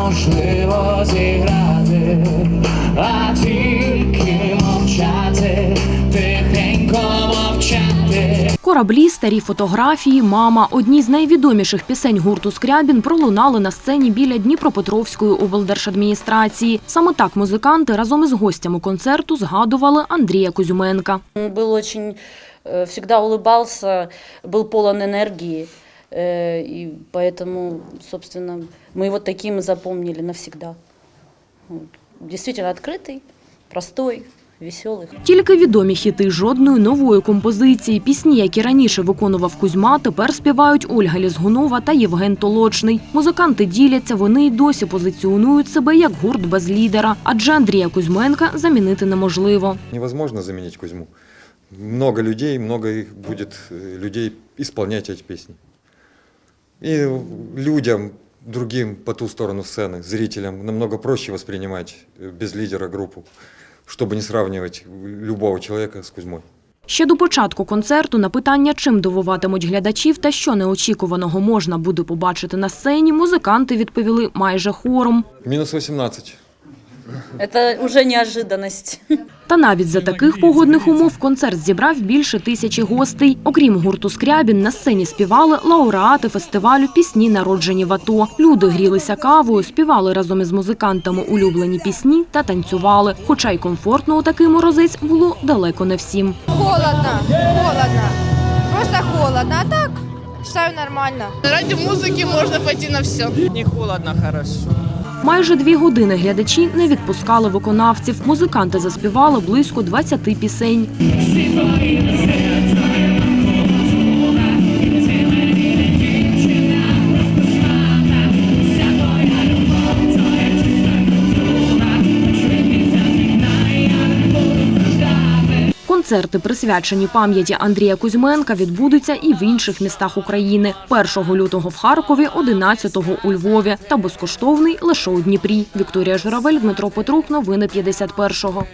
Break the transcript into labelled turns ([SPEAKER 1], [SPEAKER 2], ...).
[SPEAKER 1] неможливо зіграти, а тільки мовчати, тихенько мовчати.
[SPEAKER 2] Кораблі, старі фотографії, мама. Одні з найвідоміших пісень гурту Скрябін пролунали на сцені біля Дніпропетровської облдержадміністрації. Саме так музиканти разом із гостями концерту згадували Андрія Кузьменка.
[SPEAKER 3] Он был очень, э, всегда улыбался, был полон энергии. э, И поэтому, собственно, мы его таким и запомнили навсегда. Вот. Действительно открытый, простой, веселый.
[SPEAKER 2] Тільки відомі хіти жодної нової композиції. Пісні, які раніше виконував Кузьма, тепер співають Ольга Лізгунова та Євген Толочний. Музиканти діляться, вони й досі позиціонують себе як гурт без лідера, адже Андрія Кузьменка замінити неможливо.
[SPEAKER 4] Невозможно заменить Кузьму. Много людей, много их будет э, людей исполнять эти песни. И людям, другим по ту сторону сцены, зрителям намного проще воспринимать э, без лидера группу, чтобы не сравнивать любого человека с Кузьмой.
[SPEAKER 2] Ще до початку концерту на питання, чим дивуватимуть глядачів та що неочікуваного можна буде побачити на сцені, музиканти відповіли майже хором.
[SPEAKER 4] Минус 18.
[SPEAKER 3] Это уже неожиданность.
[SPEAKER 2] Та навіть за таких погодних умов концерт зібрав більше тисячі гостей. Окрім гурту Скрябін, на сцені співали лауреати фестивалю Пісні народжені в АТО. Люди грілися кавою, співали разом із музикантами улюблені пісні та танцювали. Хоча й комфортно у такий морозець було далеко не всім.
[SPEAKER 5] Холодно, холодно. Просто холодно. А так, считаю нормально.
[SPEAKER 6] Ради музыки можно пойти на все.
[SPEAKER 7] Не холодно, хорошо.
[SPEAKER 2] Майже дві години глядачі не відпускали виконавців. Музиканти заспівали близько 20 пісень. Концерти, присвячені пам'яті Андрія Кузьменка, відбудуться і в інших містах України. 1 лютого в Харкові, 11-го у Львові та безкоштовний лише у Дніпрі. Вікторія Журавель, Дмитро Петрук. Новини 51-го.